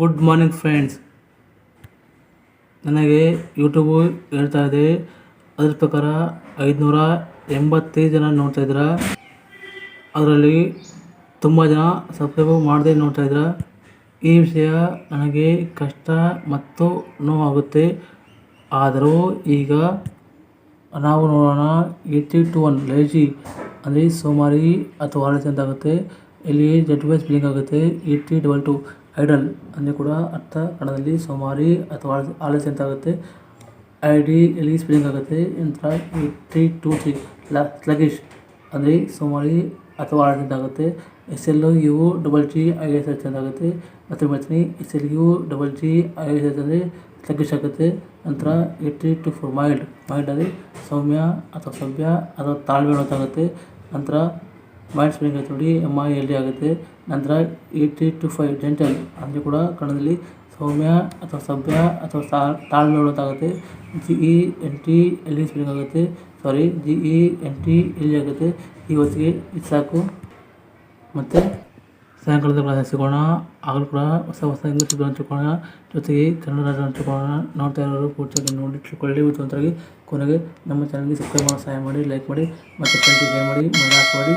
Good morning friends ನನಗೆ YouTube ಹೇಳ್ತಾ ಇದೆ. ಅದ್ರ ಪ್ರಕಾರ ಐದುನೂರ ಎಂಬತ್ತೈದು ಜನ ನೋಡ್ತಾ ಇದ್ದೀರಾ. ಅದರಲ್ಲಿ ತುಂಬ ಜನ ಸಬ್ಸ್ಕ್ರೈಬ್ ಮಾಡದೆ ನೋಡ್ತಾ ಇದ್ದೀರಾ. ಈ ವಿಷಯ ನನಗೆ ಕಷ್ಟ ಮತ್ತು ನೋವಾಗುತ್ತೆ. ಆದರೂ ಈಗ ನಾವು ನೋಡೋಣ ಏಯ್ಟಿ ಟು ಒನ್ ಲೇಜಿ ಅಂದರೆ ಸೋಮಾರಿ ಅಥವಾ ಆಲಸ್ಯ ಅಂತ ಆಗುತ್ತೆ. ಇಲ್ಲಿ ಜಡ್ ವೈಸ್ ಬ್ಲಿಂಕ್ ಆಗುತ್ತೆ. Eighty double two. ಐಡಲ್ ಅಂದರೆ ಕೂಡ ಅರ್ಥ ಕನ್ನಡದಲ್ಲಿ ಸೋಮಾರಿ ಅಥವಾ ಆಲಸ್ಯ ಅಂತ ಆಗುತ್ತೆ. ಐ ಡಿ ಎಲ್ಲಿ ಸ್ಪೆಲ್ಲಿಂಗ್ ಆಗುತ್ತೆ? ನಂತರ ತ್ರೀ ಟೂ ತ್ರೀ ಸ್ಲಗಿಶ್ ಅಂದರೆ ಸೋಮಾರಿ ಅಥವಾ ಆಲಸ್ಯ ಅಂತ ಆಗುತ್ತೆ. S L, U, double G I S H ಅಂತ ಆಗುತ್ತೆ. ಮತ್ತೆ S L, U, double G I S H ಅಂದರೆ ಸ್ಲಗಿಶ್ ಆಗುತ್ತೆ. ನಂತರ eighty two four mild mild ಅಂದರೆ ಸೌಮ್ಯ ಅಥವಾ ಸಭ್ಯ ಅಥವಾ ತಾಳ್ಮೆ ಆಗುತ್ತೆ ನಂತರ ಮೈಲ್ಡ್ ಸ್ಪೆಲ್ಲಿಂಗ್ ಆಗುತ್ತೆ ಎಂ ಐ ಎಲ್ ಡಿ ಆಗುತ್ತೆ. ನಂತರ ಏಯ್ಟಿ ಟು ಫೈವ್ ಡೆಂಟಲ್ ಅಂದರೆ ಕೂಡ ಕನ್ನಡದಲ್ಲಿ ಸೌಮ್ಯ ಅಥವಾ ಸಭ್ಯ ಅಥವಾ ತಾಳ್ಮೆ ಆಗುತ್ತೆ. G E N T L E ಆಗುತ್ತೆ. Sorry G E N T L ಆಗುತ್ತೆ. ಈ ಹೊತ್ತಿಗೆ ಇದು ಸಾಕು. ಮತ್ತು ಸಾಯಂಕಾಲದ ಸಿಗೋಣ ಆಗಲೂ ಕೂಡ ಹೊಸ ಹೊಸ ಇಂಗ್ಲೀಷ್ ಹಂಚಿಕೊಳ್ಳೋಣ ಜೊತೆಗೆ ಕನ್ನಡ ರಾಜ್ಯ ಹಂಚಿಕೊಳ್ಳೋಣ ನೋಡ್ತಾ ಇರೋರು ಪೂರ್ತಿಯಾಗಿ ನೋಡಿ ತಿಳ್ಕೊಳ್ಳಿ. ಉತ್ತಮವಾಗಿ ಕೊನೆಗೆ ನಮ್ಮ ಚಾನಲ್ಗೆ ಸಬ್ಸ್ಕ್ರೈಬ್ ಮಾಡೋ ಸಹಾಯ ಮಾಡಿ ಲೈಕ್ ಮಾಡಿ, ಮತ್ತು ಫ್ರೆಂಡ್ಸ್ ಶೇರ್ ಮಾಡಿ ಮಾಡಿ.